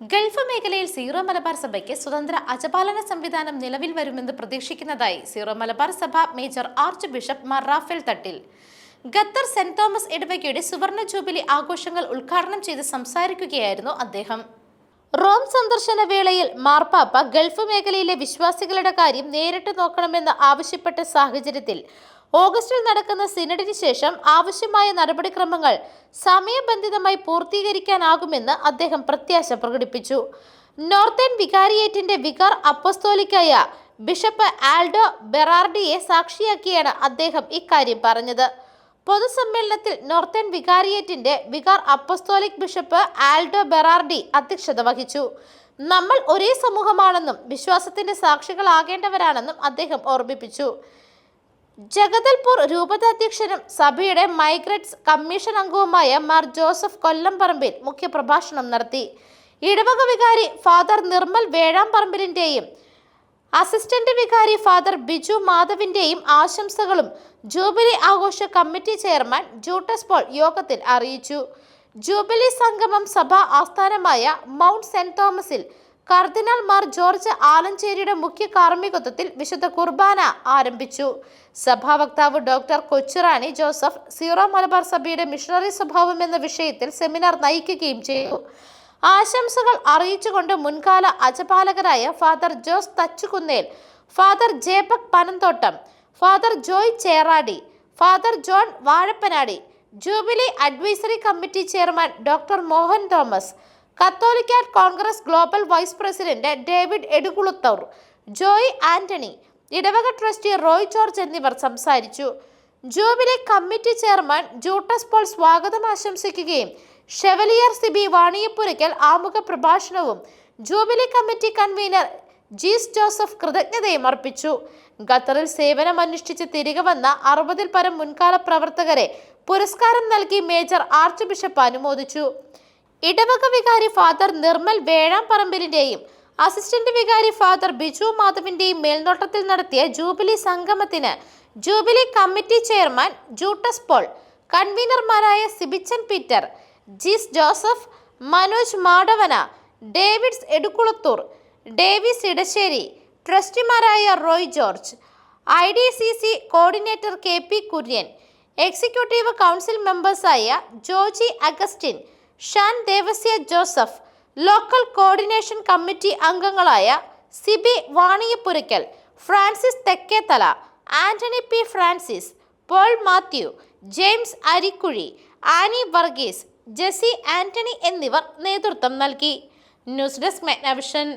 Gulf മേഖലയിൽ zero Malabar സഭയ്ക്ക് സ്വതന്ത്ര അജപാലന സംവിധാനം നിലവിൽ വരുമെന്ന് പ്രതീക്ഷിക്കുന്നതായി സീറോ മലബാർ സഭ major archbishop Mar Raphael Thattil. Qatar saint Thomas ഇടവകയുടെ സുവർണ ജൂബിലി ആഘോഷങ്ങൾ ഉദ്ഘാടനം ചെയ്ത് സംസാരിക്കുകയായിരുന്നു അദ്ദേഹം. റോം സന്ദർശന വേളയിൽ മാർപ്പാപ്പ ഗൾഫ് മേഖലയിലെ വിശ്വാസികളുടെ കാര്യം നേരിട്ട് നോക്കണമെന്ന് ആവശ്യപ്പെട്ട സാഹചര്യത്തിൽ ഓഗസ്റ്റിൽ നടക്കുന്ന സിനഡിന് ശേഷം ആവശ്യമായ നടപടിക്രമങ്ങൾ സമയബന്ധിതമായി പൂർത്തീകരിക്കാനാകുമെന്ന് അദ്ദേഹം പ്രത്യാശ പ്രകടിപ്പിച്ചു. നോർത്തേൺ വികാരിയേറ്റിന്റെ വികാർ അപ്പസ്തോലിക്കായ ബിഷപ്പ് ആൽഡോ ബെറാർഡിയെ സാക്ഷിയാക്കിയാണ് അദ്ദേഹം ഇക്കാര്യം പറഞ്ഞത്. പൊതുസമ്മേളനത്തിൽ northern വികാരിയേറ്റിന്റെ vicar apostolic bishop Aldo Berardi അധ്യക്ഷത വഹിച്ചു. നമ്മൾ ഒരേ സമൂഹമാണെന്നും വിശ്വാസത്തിന്റെ സാക്ഷികളാകേണ്ടവരാണെന്നും അദ്ദേഹം ഓർമ്മിപ്പിച്ചു. ജഗദൽപൂർ രൂപതാധ്യക്ഷനും സഭയുടെ മൈഗ്രറ്റ്സ് കമ്മീഷൻ അംഗവുമായ മാർ ജോസഫ് കൊല്ലംപറമ്പിൽ മുഖ്യപ്രഭാഷണം നടത്തി. ഇടവക വികാരി ഫാദർ നിർമ്മൽ വേഴാമ്പറമ്പിലിന്റെയും അസിസ്റ്റന്റ് വികാരി ഫാദർ ബിജു മാധവിന്റെയും ആശംസകളും ജൂബിലി ആഘോഷ കമ്മിറ്റി ചെയർമാൻ ജൂട്ടസ് പോൾ യോഗത്തിൽ അറിയിച്ചു. ജൂബിലി സംഗമം സഭ ആസ്ഥാനമായ മൗണ്ട് സെന്റ് തോമസിൽ കർദിനാൾ മാർ ജോർജ് ആലഞ്ചേരിയുടെ മുഖ്യ കാർമ്മികത്വത്തിൽ വിശുദ്ധ കുർബാന ആരംഭിച്ചു. സഭാ വക്താവ് doctor Kochurani Joseph Syro Malabar സഭയുടെ മിഷണറി സ്വഭാവം എന്ന വിഷയത്തിൽ സെമിനാർ നയിക്കുകയും ചെയ്തു. ആശംസകൾ അറിയിച്ചുകൊണ്ട് മുൻകാല അജപാലകരായ father Jose Thachukunnel father Jebak Panamthottam father Joy Cheradi father John Vazhappanadi jubilee advisory committee chairman doctor Mohan Thomas കത്തോലിക്ക Congress global vice president David Edukuluthoor Joy Antony ഇടവക ട്രസ്റ്റി റോയ് ജോർജ് എന്നിവർ സംസാരിച്ചു. Jubilee committee chairman Juttas Paul സ്വാഗതം ആശംസിക്കുകയും chevalier Sibi Vaniyapurakkal ആമുഖ പ്രഭാഷണവും jubilee committee convener Jees Joseph കൃതജ്ഞതയും അർപ്പിച്ചു. ഖത്തറിൽ സേവനമനുഷ്ഠിച്ച് തിരികെ വന്ന അറുപതിൽ പരം മുൻകാല പ്രവർത്തകരെ പുരസ്കാരം നൽകി മേജർ ആർച്ച് ബിഷപ്പ് അനുമോദിച്ചു. ഇടവക വികാരി ഫാദർ നിർമ്മൽ വേഴാമ്പറമ്പിലിന്റെയും അസിസ്റ്റന്റ് വികാരി ഫാദർ ബിജു മാധവിന്റെയും മേൽനോട്ടത്തിൽ നടത്തിയ ജൂബിലി സംഗമത്തിന് jubilee committee chairman Juttas Paul കൺവീനർമാരായ Sibichan Peter Jis Joseph Manoj Madavana Davids Edukkulathoor Davis Edassery ട്രസ്റ്റിമാരായ Roy George I D C C coordinator K P Kurian executive council മെമ്പേഴ്സായ Joji Augustine Shan Devasia Joseph local coordination committee അംഗങ്ങളായ Sibi Vaniyapurakkal Francis Thekkethala Antony P Francis Paul Mathew James Arikkuzhi Annie Varghese Jessy Antony എന്നിവർ നേതൃത്വം നൽകി. News desk Magnavision.